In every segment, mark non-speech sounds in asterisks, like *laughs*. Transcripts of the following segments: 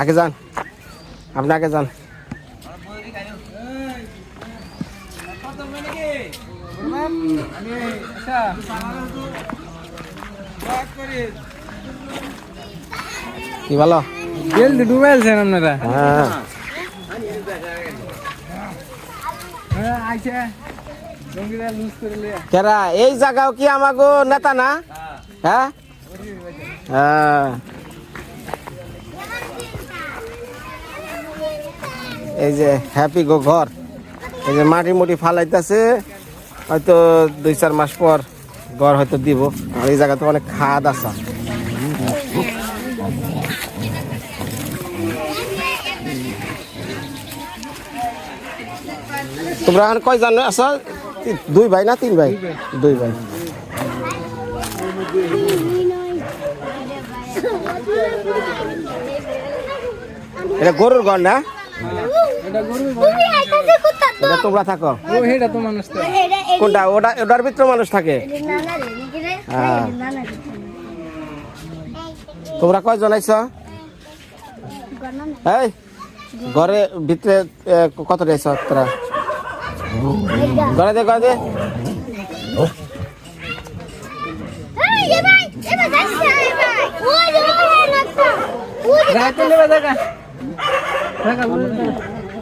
আগে যান। আপনি আগে যান। কি ভালো ডুবাইছেন আপনারা। হ্যাঁ। কেরা? এই জায়গাও কি আমাগো নেতা না? হ্যাঁ? হ্যাঁ। এই যে হ্যাপি গো ঘর। এই যে মাটি মুটি ফালাইতেছে হয়তো দুই চার মাস পর ঘর হয়তো দিব। আর এই জায়গাতে অনেক খাদ আছে। তোমরা এখন কয় জানো? আছো তি- দুই ভাই না তিন ভাই। দুই ভাই। এটা গরুর ঘর না? এটা তোমরা থাকো। ও হেটা তো মানুষ তো। কোনটা? ওটা ওটার ভিতরে মানুষ থাকে। হ্যাঁ। তোমরা কয় জনাইছ এই ঘরে ভিতরে কত রেছ তোরা ঘরে দে ঘরে দে। দেখা।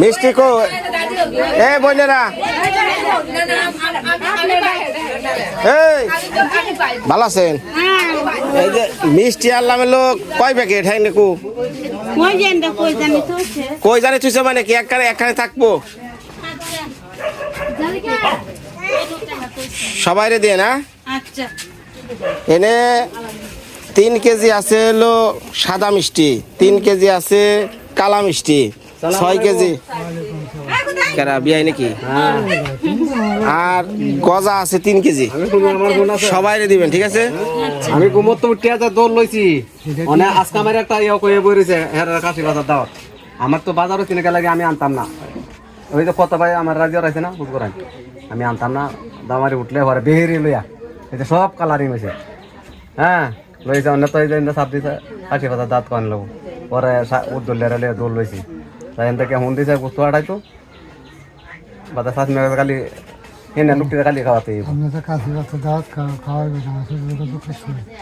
মিষ্টি কো এ বোনেরা। এই ভালো আছেন? এই যে মিষ্টি আনলাম লোক কয় প্যাকেট হ্যাঁ নেকু? কই জানি তো আছে কই জানি তুই মানে কি একখানে একখানে থাকব। সবাই রে দিয়ে না? আচ্ছা। এনে তিন কেজি আছে হলো সাদা মিষ্টি তিন কেজি আছে কালা মিষ্টি। ছয় কেজি। কেরা বিয়াই নাকি? আর গজা আছে তিন কেজি। সবাই দিবেন ঠিক আছে? আমি গুমত তো যা দৌড় লইছি মানে আজকে আমার একটা ইয়ে কয়ে বইছে হের কাশি বাজার দাও আমার তো বাজারও কিনে লাগে আমি আনতাম না। ওই যে কত ভাই আমার রাজ্য আছে না বুঝ করাই আমি আনতাম না দামারি উঠলে ঘরে বেহেরি লইয়া। এই যে সব কালারিং হয়েছে হ্যাঁ লইছে অন্য তো এই যে সাপ দিছে কাশি বাজার দাঁত কান লোক পরে উদ্দোল লেরে দৌড় লইছি। হুন দিছে গুস্তু আড়াইতো। বাজার সাত মেয়ে খালি এনে লুকটিতে খালি খাওয়াতে আপনি তো কাশি বাচ্চা দাওয়াত খাওয়া খাওয়াবে না।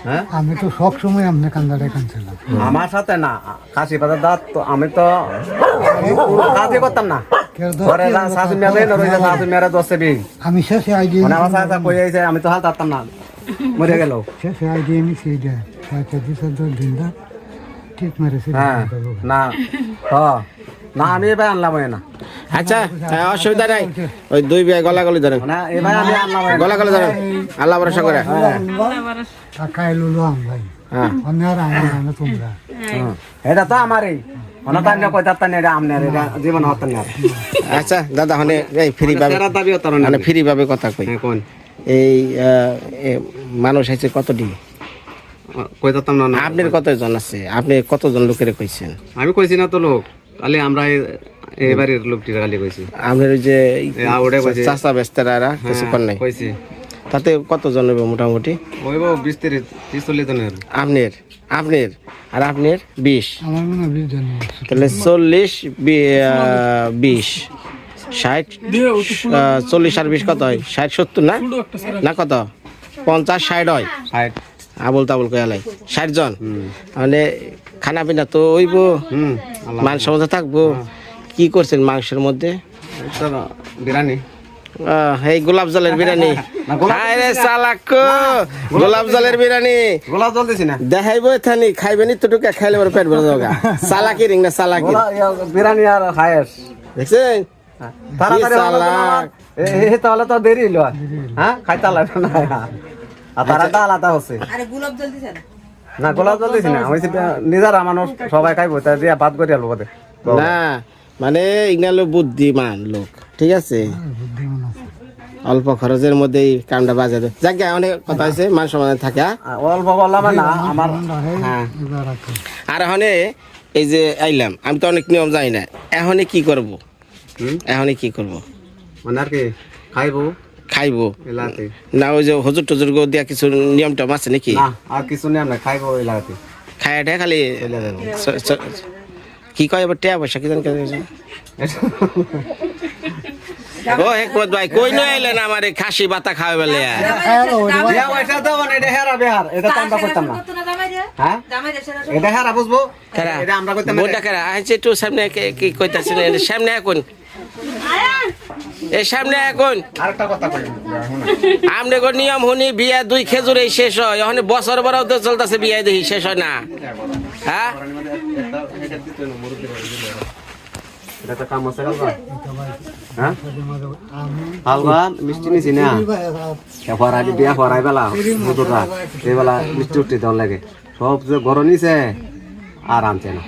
হ্যাঁ? আমি তো সব সময় আপনি কান্দারে কানছিলাম আমার সাথে না কাশি পাতার দাঁত তো আমি তো কাজই করতাম না। আমি শেষে মানে সাথে কই আইছে আমি তো হাল তারতাম না। মরে গেল। শেষে এটা ছয়টা দিছে তো দিন ঠিক মেরেছে। হ্যাঁ না হ। না আমি এবার আনলাম না। আচ্ছা হ্যাঁ, অসুবিধা নাই। ওই দুই বিয়া গলা গলি এবার গলা গলি ধরেন। আল্লাহ ভরসা করে। টাকা এলো আম ভাই। হ্যাঁ। তোমরা। এটা তো আমারই। আচ্ছা দাদা হনে ফ্রি মানে ফ্রি পাবে কথা কই। হ্যাঁ কোন? এই আহ, এ, মানুষ আছে কতটি কই তারতাম না না। আপনার কতজন আছে? আপনি কতজন লোকের কইছেন? আমি কইছি না তো লোক। কালি আমরা এই লোকটির কালি কইছি। আপনার ওই যে। চাষা বেস্তারা কিছু কর নাই। কইছি। তাতে কতজন হবে মোটামুটি? ওই বিশ তিরিশ ত্রিশ চল্লিশ জনের। আপনার আপনার আর আপনার বিশ। আমার হয় তাহলে চল্লিশ বিশ। ষাট চল্লিশ আর বিশ কত হয়? ষাট সত্তর না? না কত? পঞ্চাশ ষাট হয়। ষাট। আবল তাবল কয়ালাই ষাট জন? মানে খানা পিনা তো হইব। হুম মাংস মধ্যে থাকব। কি করছেন মাংসের মধ্যে? এই গোলাপ জলের বিরিয়ানি। *laughs* না, হায় চালাক গোলাপ জলের বিরিয়ানি। গোলাপ জল দিছি না। দেখাইব থানি টুকা খাইলে বড় পেট ভরে যাওগা *laughs* চালাকি রিং না চালাকি। গোলা আর দেখছেন? তাড়াতাড়ি তো চালাক। এ- তাহলে তো দেরি হলো হ্যাঁ খাইতে লাগবে না আর তারাটা আলাদা হচ্ছে। না গোলাপ জল দিছি না। আমি নিজেরা মানুষ সবাই খাইবো তাই দিয়া ভাত করে আলবো বোধে না মানে ইগনালো বুদ্ধিমান লোক ঠিক আছে? অল্প খরচের মধ্যেই কামটা বাজারে যাক গে, অনেক কথা হয়েছে মান সমাধান থাকে হ্যাঁ? অল্প বললাম না আমার হ্যাঁ আর এখন এই যে আইলাম আমি তো অনেক নিয়ম জানি না এখনই কি করব? হুম? এখনই কি করব? মানে আর কি খাইবো। খাইবো। না ওই যে হজুর টজুর গো দিয়া কিছু নিয়ম টম আছে নাকি? না আর কিছু নেই আমরা খাইবো এলাকাতে খায়াটা খালি কি কয় এবার টেয়া পয়সা কি জানি ও হেকমত ভাই কই নয় আইলেন আমার এই খাসি বাতা খাওয়া বেলে মানে এটা হেরা বিহার এটা তো আমরা করতাম না। হ্যাঁ? এটা হেরা বুঝব? কারা? এটা আমরা করতাম না। বোনটা কারা? একটু সামনে কইতাছেন এর সামনে এখন। আমনে গো নিয়ম হুনি বিয়া দুই খেজুরে শেষ হয়। এখন বছর বড় তো চলতেছে বিয়া দেখি শেষ হয় না। হ্যাঁ? এটা তো কাম আছে কালকা হ্যাঁ? মিষ্টি নিছি না? আগে বিয়া করাই বেলা এই বেলা মিষ্টি উঠতে লাগে। সব যে গরম নিছে আর আনছে না।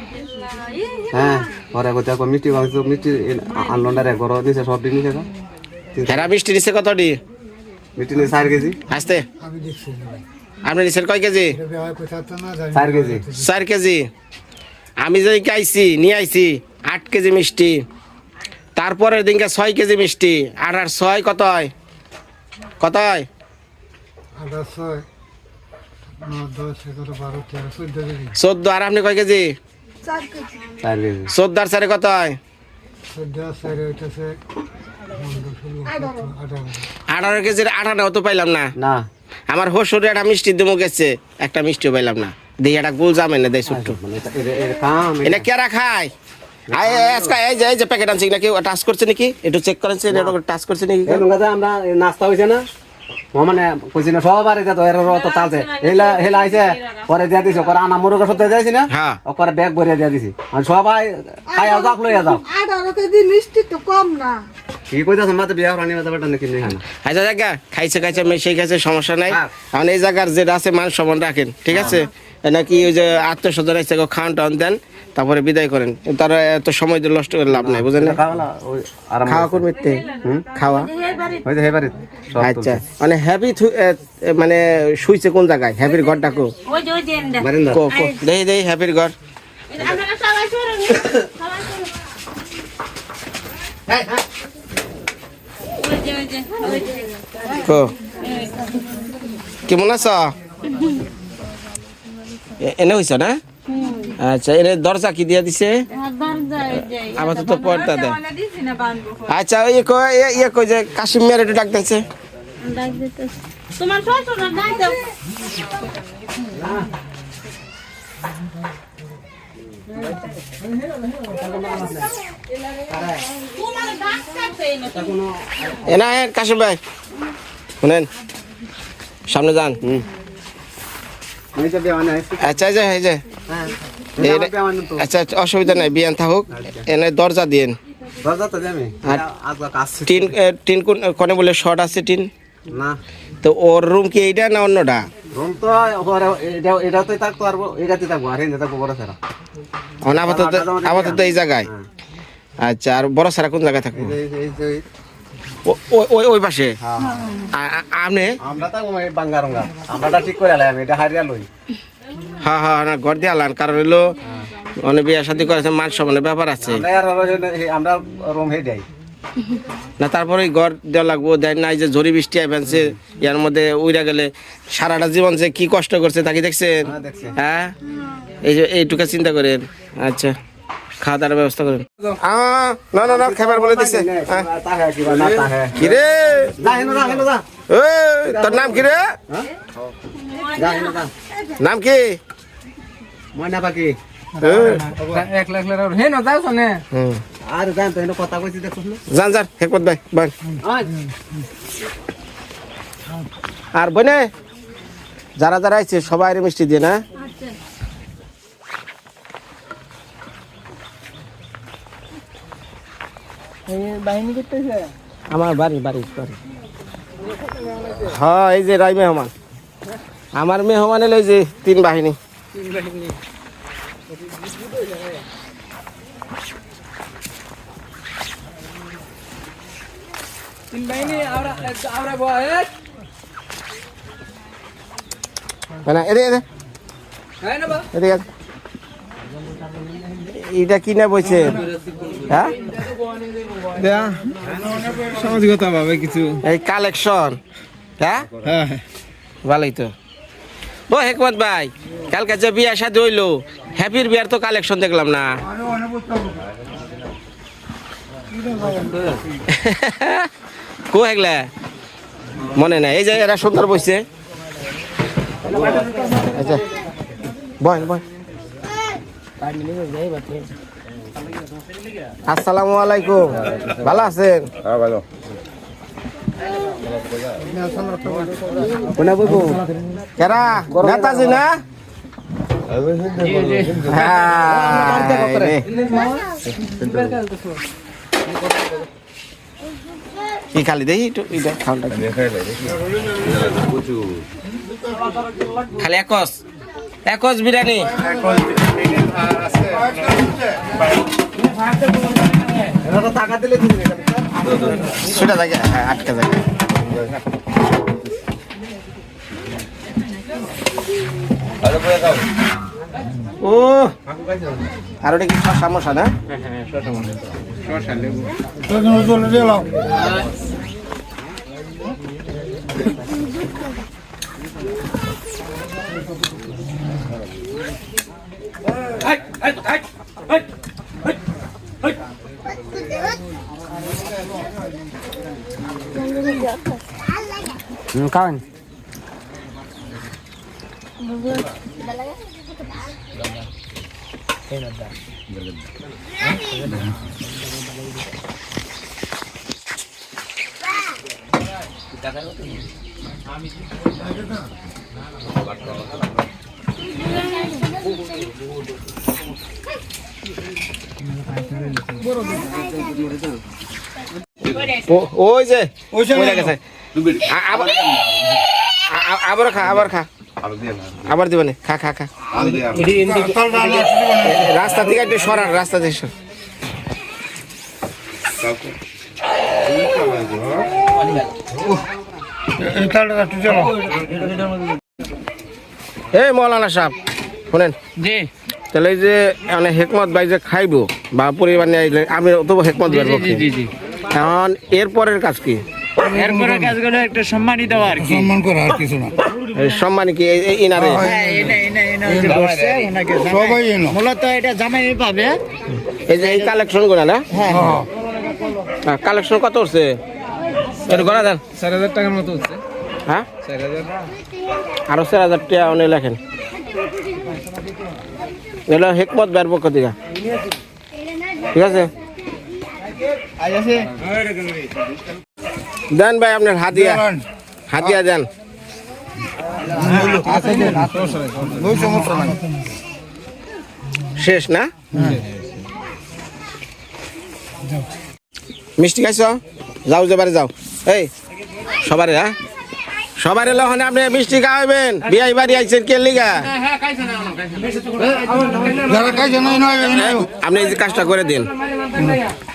হ্যাঁ? কোথায় মিষ্টি মিষ্টি সব দিন নিছে হেরা মিষ্টি দিছে কত ডি মিষ্টি চার কেজি। আসতে। আপনি কয় কেজি? চার কেজি। চার কেজি। আমি যে আইছি নিয়ে আইছি আট কেজি মিষ্টি। তারপরের দিনকে ছয় কেজি মিষ্টি। আর আর ছয় কত হয়? কত হয়? চোদ্দ আর আপনি কয় কেজি? আর চারে কত হয় আঠারো। কেজির আঠারো তো পাইলাম না। না। আমার হসুরে একটা মিষ্টি দিমো গেছে একটা মিষ্টিও পাইলাম না। দিয়ে একটা গুল জামে না দেয় ছোট্ট। এটা- কেরা খায়? এই যে এই যে প্যাকেট আনছি নাকি? টাচ করছে নাকি? একটু চেক করেন টাচ করছে নাকি? আমরা নাস্তা হয়েছে না? মানে কইছি না সবার এটা তো এর তো তালছে হেলা হেলা আইছে পরে দিয়া দিছে করে আনা মুরগা সত্যি দিয়েছি না। ব্যাগ ভরিয়ে দিয়া দিছি। আর সবাই খাইয়া যাক লইয়া যাও আঠারো কেজি মিষ্টি তো কম না। কি কইতাছেন মাতে বিয়া রানি মাতে বেটা নাকি নেই আচ্ছা জায়গা খাইছে খাইছে মেশে খাইছে সমস্যা নাই। এখন এই জায়গার যেটা আছে মান সমান রাখেন ঠিক আছে? নাকি ওই যে আত্মীয় স্বজন আছে খাওয়ান টাউন দেন? তারপরে বিদায় করেন। তারা এত সময় দিয়ে নষ্ট করে লাভ নাই বুঝলেন না? খাওয়া করবে খাওয়া? আচ্ছা মানে হ্যাপি মানে শুইছে কোন জায়গায়? হ্যাপির ঘর ডাকো ওই যে ওই যে এন্ডা। কো কো। দেই দেই হ্যাপির ঘর। আপনারা সবাই শুনুন সবাই শুনুন ওই যে ওই যে ওই যে। কো। কেমন আছো? এ- এনে হইছ না? আচ্ছা এনে দরজা কি দিয়া দিছে? আমার দরজা ওই তো পর্দা দেয়। আচ্ছা ইয়ে কই ইয়ে- ইয়ে কই যে কাশিম মেয়ের একটু ডাক দিচ্ছে তোমার ডাক দাও। কাশিম ভাই শুনেন। সামনে যান। আমি আচ্ছা এই যে হ্যাঁ আচ্ছা আচ্ছা, অসুবিধা নাই বিয়ান থাকুক। এনে দরজা আর- টিন টিন কোন কোনে বলে শর্ট আছে টিন? না। তো ওর রুম কি এইটা না অন্যটা রুম তো এটা এটা তো থাকতো আর এটাতে থাকব আর হিন্দে থাকব বড় সারা আপাতত আপাতত এই জায়গায়। হ্যাঁ। আচ্ছা আর বড় সারা কোন জায়গায় থাকব? ওই ওই ওই পাশে? হ্যাঁ আ- আ- আপনি আমরা থাকব এই বাঙ্গা ঠিক করে আলাই আমি এটা হারিয়া লই। হ্যাঁ হ্যাঁ না ঘর দিয়ে আলান। কারণ হলো অনেক বিয়ে শাদি করেছে মান ব্যাপার আছে। আমরা আর ওই- আমরা রুম হে যাই না তারপরে ওই ঘর দেওয়া লাগবো দেয় নাই যে ঝড়ি বৃষ্টি আইবেনছে ইয়ার মধ্যে উইরা গেলে সারাটা জীবন যে কি কষ্ট করছে তাকে দেখছেন? হ্যাঁ, দেখছি। হ্যাঁ? এই যে এইটুকু চিন্তা করেন। আচ্ছা। খাওয়া দাওয়ার ব্যবস্থা করেন। না না না, খাবার বলে দিছে। হ্যাঁ। কিরে? তোর নাম কি রে যা হেনো যা নাম কি ময়না পাখি আর বান আর বনে যারা যারা আইছে সবাই মিষ্টি দিয়ে না? আমার বাড়ি বাড়ি বাড়ি। হ্যাঁ এই যে রাই মেহমান। আমার মেহমান এলো যে তিন বাহিনী। তিন বাহিনী। আওরা আওরা বয় না এদে হ্যাঁ? সামাজিকতা ভাবে কিছু এই কালেকশন হ্যাঁ? হ্যাঁ। ভালোই তো। ও হেকমত ভাই কালকে যে বিয়ে সাথে হইল হ্যাপির বিয়ার তো কালেকশন দেখলাম না। কো হেগলা? মনে নাই এই যে এরা সুন্দর বইছে। আচ্ছা। বয় বয়। আসসালামু আলাইকুম। ভালো আছেন? কোনে বইবো? কেরা? নেতাজি না? হ্যাঁ। কি খালি দেখি খাওয়াটা খালি একস একস বিরিয়ানি। সেটা থাকে আটকা থাকে ও আর ওটা কি শশা মশা না? চলে গেলাম খাওয়ান ও- ওই যে মরে গেছে। আবার খা আবার খা। আবার দিবেন খা খা খা। রাস্তা থেকে একটু সরান রাস্তা থেকে সর। এই মৌলানা সাহেব শোনেন? জি। তাহলে এই যে মানে হেকমত ভাই যে খাইবো বা পরিবার নিয়ে আমি তো হেকমত এখন এরপরের কাজ কি? এরপরে কাজগুলো একটা সম্মানই দেওয়া আর কি। সম্মান করা আর কিছু না। সম্মান কি ইনারে? সবাই এনো মূলত এটা জামাই পাবে। এই যে এই কালেকশনগুলা না? কালেকশন কত হচ্ছে এটা গড়া দেন। চার হাজার টাকার মতো হচ্ছে হ্যাঁ? চার হাজার। আরও চার হাজার টাকা অনেক লেখেন। এগুলো হেকমত বের পক্ষ থেকে। ঠিক আছে। দেন ভাই আপনার হাতিয়া। হাতিয়া দেন। শেষ না? মিষ্টি খাইছ? যাও যে বারে যাও। এই সবারে হ্যাঁ? সবার এলো ওখানে আপনি মিষ্টি খাওয়াবেন বিয়াই বাড়ি আইছেন কে লিগা? আপনি এই যে কাজটা করে দিন।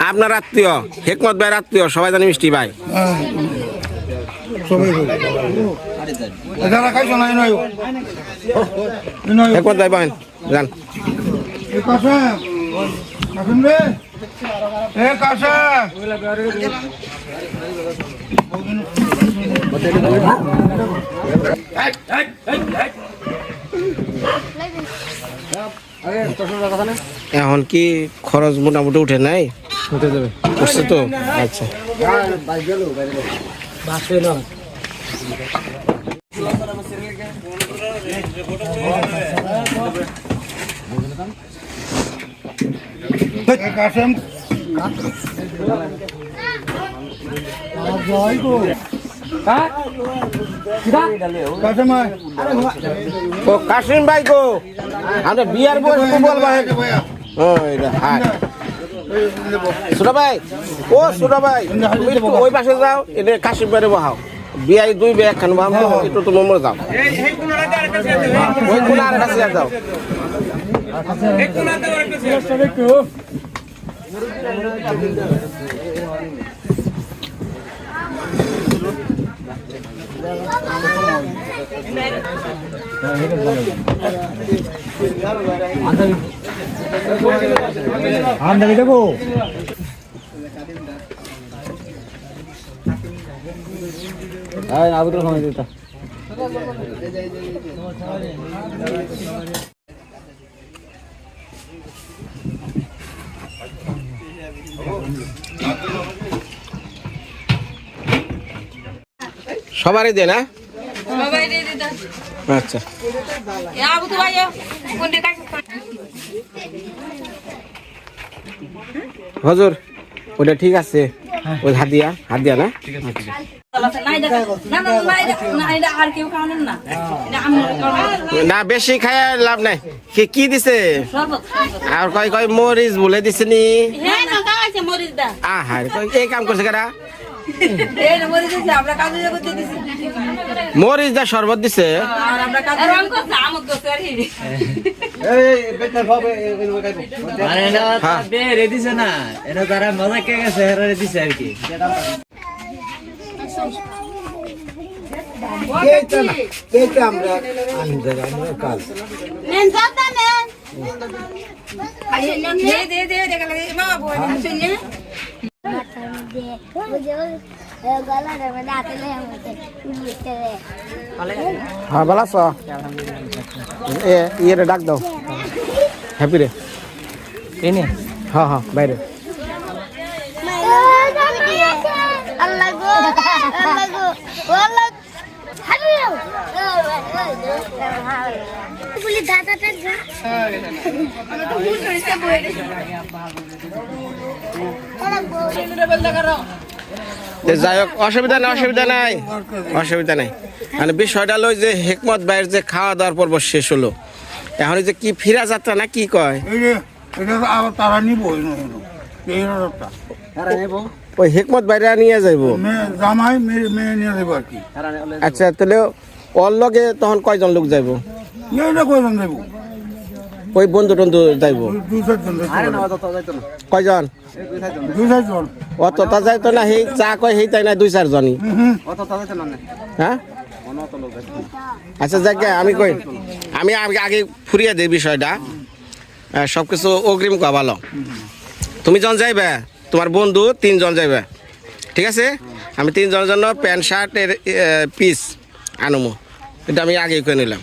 আপনার আত্মীয় হেকমত ভাইয়ের আত্মীয় সবাই জানি মিষ্টি ভাই। হেকমত ভাই বহেন যান। কাশে এখন কি খরচ মোটামুটি উঠে নাই? উঠে যাবে। উঠছে তো? আচ্ছা। কাশিম। ও কাশিম ভাই গো। আমরা বিয়ার তো বলবা ও সুরা ভাই, ও সুরা ভাই, তুমি ওই পাশে যাও এটা কাশিম ভাইরে বহাও। বিয়াই দুই বে একখান বহাও একটু তো নম্বর যাও ওই কোন আর কাছে যাও। সবারই দে না সবাই দিয়ে দিতে আচ্ছা এ তো ভাইয়া কোন দিকে হজুর ওটা ঠিক আছে ওই হাত দিয়া হাত দিয়া না না বেশি খায় লাভ নাই কি কি দিছে। আর কয় কয় মরিচ বলে দিছে নি হ্যাঁ আহার এই কাম করছে কারা মরিচ দা শরবত দিছে। না আমরা তারা মজা কে গেছে দিছে আর কি। এই বেটার ভাবে এই গাইবো মানে এটা হ্যাঁ। বেড়ে দিছে না এটা তারা মজা কে গেছে হেরারে দিছে আর কি নেন যাতা নেন দে দে দে দেখা লাগে মা বই শুনে গলার মধ্যে হাতে লয়ে আমাকে বুঝতে হ্যাঁ ভালো আছো এ ইয়ে রে ডাক দাও হ্যাপি রে এনে হ্যাঁ হ্যাঁ বাইরে আল্লাহ গো আল্লাহ গো আল্লাহ বলি দাদাটা যা এ যাই হোক অসুবিধা নাই অসুবিধা নাই অসুবিধা নাই। মানে বিষয়টা লই যে হেকমত বাইরের যে খাওয়া দাওয়ার পর্ব শেষ হলো। এখন এই যে কি ফিরা যাত্রা না কি কয়? তারা নিব? ওই হেকমত বাইরে নিয়ে যাইব? জামাই মেয়ে মেয়ে নিয়ে দেবো আর কি। আচ্ছা তাহলে ওর লগে তখন কয়জন লোক যাইব? কয়জন ওই বন্ধু টন্ধু যাইব? কয়জন এই দুই চারজন দুই চারজন। অত তা যাইতো না সেই চা কয় সেই তাই না দুই চারজনই। অত তো যাইতো না না। হ্যাঁ। আচ্ছা যাক আমি কই আমি আগে আগে ফুরিয়ে দিই বিষয়টা। সব কিছু অগ্রিম কয়া ভালো তুমি যখন যাইবে তোমার বন্ধু তিনজন যাইবে। ঠিক আছে? আমি তিনজন জন্য প্যান্ট শার্টের পিস আনমো। এটা আমি আগেই করে নিলাম।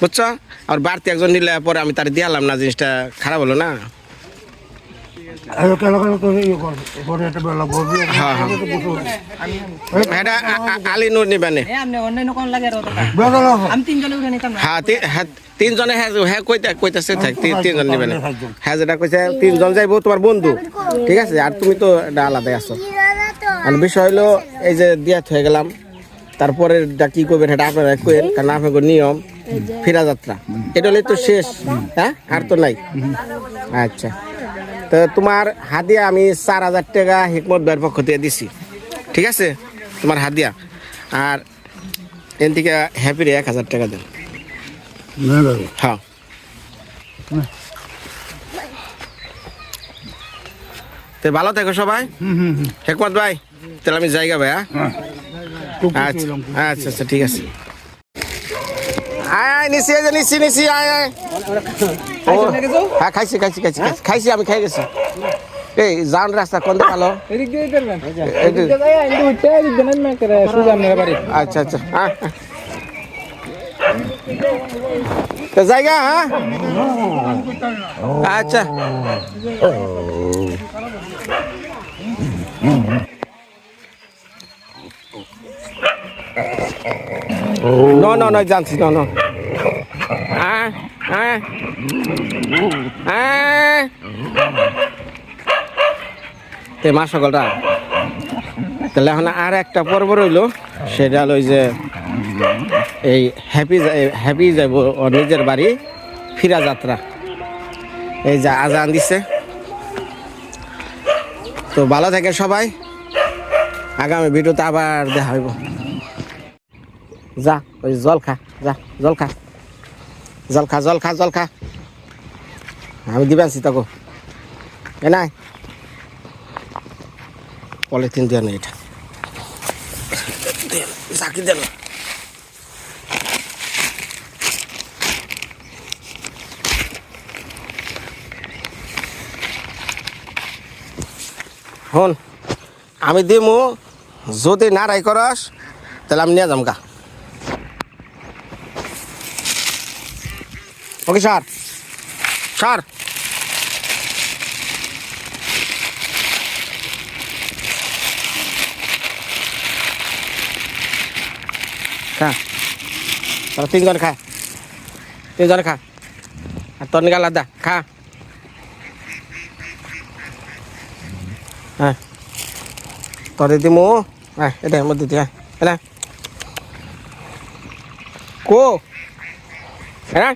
বুঝছ? আর বাড়তি একজন নিলে পরে আমি তার দিয়ে দিয়ালাম না, জিনিসটা খারাপ হলো না? তিনজনে হ্যাঁ হ্যাঁ কইতে কইতেছে থাক তিন- তিনজন নিবে না। হ্যাঁ যেটা কইছে তিনজন যাইবো তোমার বন্ধু। ঠিক আছে আর তুমি তো এটা আলাদাই আছো। আর বিষয় হলো এই যে দিয়া হয়ে গেলাম তারপরে কি করবেন আপনারা কেন কারণ আপনাদের নিয়ম ফেরা যাত্রা এটা হলে তো শেষ হ্যাঁ আর তো নাই। আচ্ছা। তো তোমার হাদিয়া আমি চার হাজার টাকা হিকমত ভাইয়ের পক্ষ থেকে দিছি। ঠিক আছে? তোমার হাদিয়া। আর এন থেকে হ্যাপিরে এক হাজার টাকা দেন। হ্যাঁ। তো ভালো থেকো সবাই। হেকমত ভাই তাহলে আমি জায়গা ভাই হ্যাঁ। খুশি আচ্ছা আচ্ছা আচ্ছা ঠিক আছে। আয় আয় যে নিছি নিছি আয় আয়। হ্যাঁ খাইছি খাইছি খাইছি খাইছি। খাইছি আমি খাই গেছি। এই যান রাস্তা কোন দিকে ভালো? আচ্ছা আচ্ছা হ্যাঁ। হ্যাঁ। তো জায়গা হ্যাঁ? আচ্ছা। No, no, no, জানছি no, no. মা সকলটা। তাহলে এখন আর একটা পর্ব রইল, সেটা ওই যে এই হ্যাপি হ্যাপি যাব নিজের বাড়ি, ফিরা যাত্রা। এই যে আজান দিছে। তো ভালো থাকে সবাই। আগামী ভিডিওতে আবার দেখা হইব। যা, ওই জল খা, যা, জল খা। জল খা জল খা জল খা আমি দিবেন সীতাকো এ নাই। পলিথিন দিয়ে নেই এটা। চাকি দেন। হন, আমি দিমু, যদি না রাই করস, তাহলে আমি নিয়ে যাম গা। ওকে স্যার স্যার খা। তোরা তিনজন খা। তিনজন খা। আর তোর নিকা আলাদা খা। হ্যাঁ। তোর দিমু হ্যাঁ এটা মধ্যে দিয়ে এটা। কো। হ্যাঁ।